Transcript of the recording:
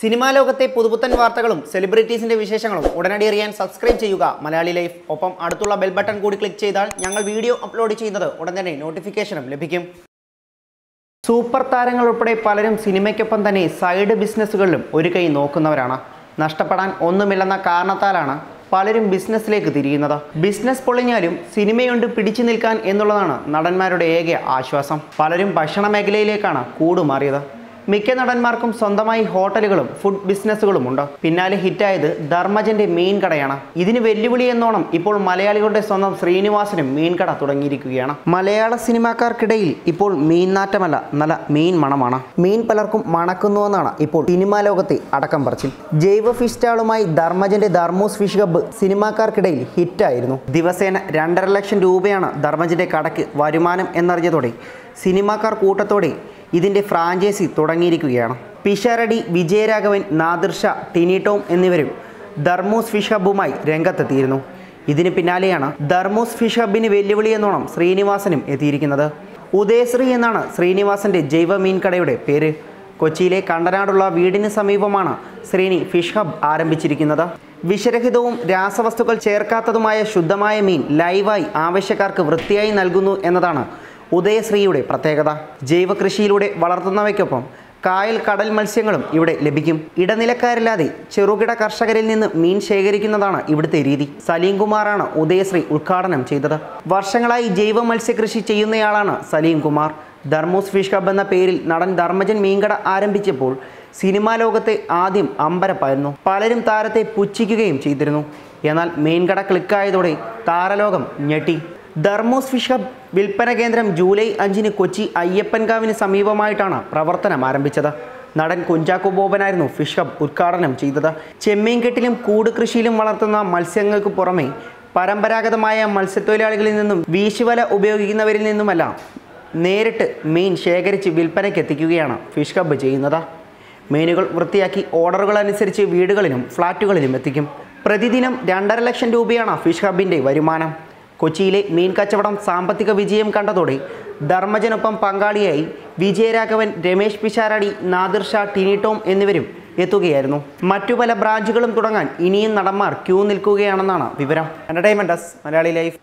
Cinema ലോകത്തെ പുതുപുത്തൻ വാർത്തകളും സെലിബ്രിറ്റീസിന്റെ വിശേഷങ്ങളും ഉടനടി അറിയാൻ സബ്സ്ക്രൈബ് ചെയ്യുക. മലയാളി ലൈഫ്. ഒപ്പം അടുത്തുള്ള ബെൽ ബട്ടൺ കൂടി ക്ലിക്ക് ചെയ്താൽ ഞങ്ങൾ വീഡിയോ അപ്ലോഡ് ചെയ്യുന്നത് ഉടൻ തന്നെ നോട്ടിഫിക്കേഷനും ലഭിക്കും. സൂപ്പർ താരങ്ങൾ ഉൾപ്പെടെ പലരും സിനിമയ്ക്കൊപ്പം തന്നെ സൈഡ് ബിസിനസ്സുകളിലും ഒരു കൈ നോക്കുന്നവരാണ്. നഷ്ടപ്പെടാൻ ഒന്നുമില്ലെന്ന കാരണത്താലാണ് പലരും ബിസിനസ്സിലേക്ക് തിരിയുന്നത്. ബിസിനസ് പൊളിഞ്ഞാലും സിനിമയുണ്ട് പിടിച്ചു നിൽക്കാൻ എന്നുള്ളതാണ് നടന്മാരുടെ ഏക ആശ്വാസം. പലരും ഭക്ഷണ മേഖലയിലേക്കാണ് കൂടുമാറിയത്. മിക്ക നടന്മാർക്കും സ്വന്തമായി ഹോട്ടലുകളും ഫുഡ് ബിസിനസ്സുകളും ഉണ്ട്. പിന്നാലെ ഹിറ്റായത് ധർമ്മജന്റെ മീൻ കടയാണ്. ഇതിന് വെല്ലുവിളി എന്നോണം ഇപ്പോൾ മലയാളികളുടെ സ്വന്തം ശ്രീനിവാസനും മീൻകട തുടങ്ങിയിരിക്കുകയാണ്. മലയാള സിനിമാക്കാർക്കിടയിൽ ഇപ്പോൾ മീൻ നാറ്റമല്ല നല്ല മീൻ മണമാണ്. മീൻ പലർക്കും മണക്കുന്നുവെന്നാണ് ഇപ്പോൾ സിനിമാ ലോകത്തെ അടക്കം പറച്ചിൽ. ജൈവ ഫിഷ് സ്റ്റാളുമായി ധർമ്മജന്റെ ധർമ്മൂസ് ഫിഷ് ഹബ്ബ് സിനിമാക്കാർക്കിടയിൽ ഹിറ്റായിരുന്നു. ദിവസേന രണ്ടര ലക്ഷം രൂപയാണ് ധർമ്മജന്റെ കടയ്ക്ക് വരുമാനം എന്നറിഞ്ഞതോടെ സിനിമാക്കാർ കൂട്ടത്തോടെ ഇതിന്റെ ഫ്രാഞ്ചൈസി തുടങ്ങിയിരിക്കുകയാണ്. പിഷാരടി വിജയരാഘവൻ നാദിർഷ ടിനി ടോം എന്നിവരും ധർമ്മൂസ് ഫിഷബുമായി രംഗത്തെത്തിയിരുന്നു. ഇതിന് പിന്നാലെയാണ് ധർമ്മൂസ് ഫിഷബിന് വെല്ലുവിളി എന്നോണം ശ്രീനിവാസനും എത്തിയിരിക്കുന്നത്. ഉദയശ്രീ എന്നാണ് ശ്രീനിവാസന്റെ ജൈവ മീൻകടയുടെ പേര്. കൊച്ചിയിലെ കണ്ടനാടുള്ള വീടിന് സമീപമാണ് ശ്രീനി ഫിഷ് ഹബ് ആരംഭിച്ചിരിക്കുന്നത്. വിഷരഹിതവും രാസവസ്തുക്കൾ ചേർക്കാത്തതുമായ ശുദ്ധമായ മീൻ ലൈവായി ആവശ്യക്കാർക്ക് വൃത്തിയായി നൽകുന്നു എന്നതാണ് ഉദയശ്രീയുടെ പ്രത്യേകത. ജൈവകൃഷിയിലൂടെ വളർത്തുന്നവയ്ക്കൊപ്പം കായൽ കടൽ മത്സ്യങ്ങളും ഇവിടെ ലഭിക്കും. ഇടനിലക്കാരില്ലാതെ ചെറുകിട കർഷകരിൽ നിന്ന് മീൻ ശേഖരിക്കുന്നതാണ് ഇവിടുത്തെ രീതി. സലീം കുമാറാണ് ഉദയശ്രീ ഉദ്ഘാടനം ചെയ്തത്. വർഷങ്ങളായി ജൈവ മത്സ്യകൃഷി ചെയ്യുന്നയാളാണ് സലീം കുമാർ ധർമോസ് ഫിഷ് ഹബ് എന്ന പേരിൽ നടൻ ധർമ്മജൻ മീൻകട ആരംഭിച്ചപ്പോൾ സിനിമാ ലോകത്തെ ആദ്യം അമ്പരപ്പായിരുന്നു. പലരും താരത്തെ പുച്ഛിക്കുകയും ചെയ്തിരുന്നു. എന്നാൽ മീൻകട ക്ലിക്കായതോടെ താരലോകം ഞെട്ടി. ധർമ്മൂസ് ഫിഷ് ഹബ് വിൽപ്പന കേന്ദ്രം ജൂലൈ അഞ്ചിന് കൊച്ചി അയ്യപ്പൻകാവിന് സമീപമായിട്ടാണ് പ്രവർത്തനം ആരംഭിച്ചത്. നടൻ കുഞ്ചാക്കോ ബോബനായിരുന്നു ഫിഷ് ഹബ് ഉദ്ഘാടനം ചെയ്തത്. ചെമ്മീൻകെട്ടിലും കൂട് കൃഷിയിലും വളർത്തുന്ന മത്സ്യങ്ങൾക്ക് പുറമെ പരമ്പരാഗതമായ മത്സ്യത്തൊഴിലാളികളിൽ നിന്നും വീശുവല ഉപയോഗിക്കുന്നവരിൽ നിന്നുമല്ല നേരിട്ട് മീൻ ശേഖരിച്ച് വിൽപ്പനയ്ക്ക് എത്തിക്കുകയാണ് ഫിഷ് ഹബ്ബ് ചെയ്യുന്നത്. മീനുകൾ വൃത്തിയാക്കി ഓർഡറുകൾ അനുസരിച്ച് വീടുകളിലും ഫ്ലാറ്റുകളിലും എത്തിക്കും. പ്രതിദിനം രണ്ടര ലക്ഷം രൂപയാണ് ഫിഷ് ഹബിന്റെ വരുമാനം. കൊച്ചിയിലെ മീൻ കച്ചവടം സാമ്പത്തിക വിജയം കണ്ടതോടെ ധർമ്മജനൊപ്പം പങ്കാളിയായി വിജയരാഘവൻ രമേശ് പിഷാരടി നാദിർ ഷാ ടിനി ടോം എന്നിവരും എത്തുകയായിരുന്നു. മറ്റു പല ബ്രാഞ്ചുകളും തുടങ്ങാൻ ഇനിയും നടന്മാർ ക്യൂ നിൽക്കുകയാണെന്നാണ് വിവരം. Entertainments Malayali life.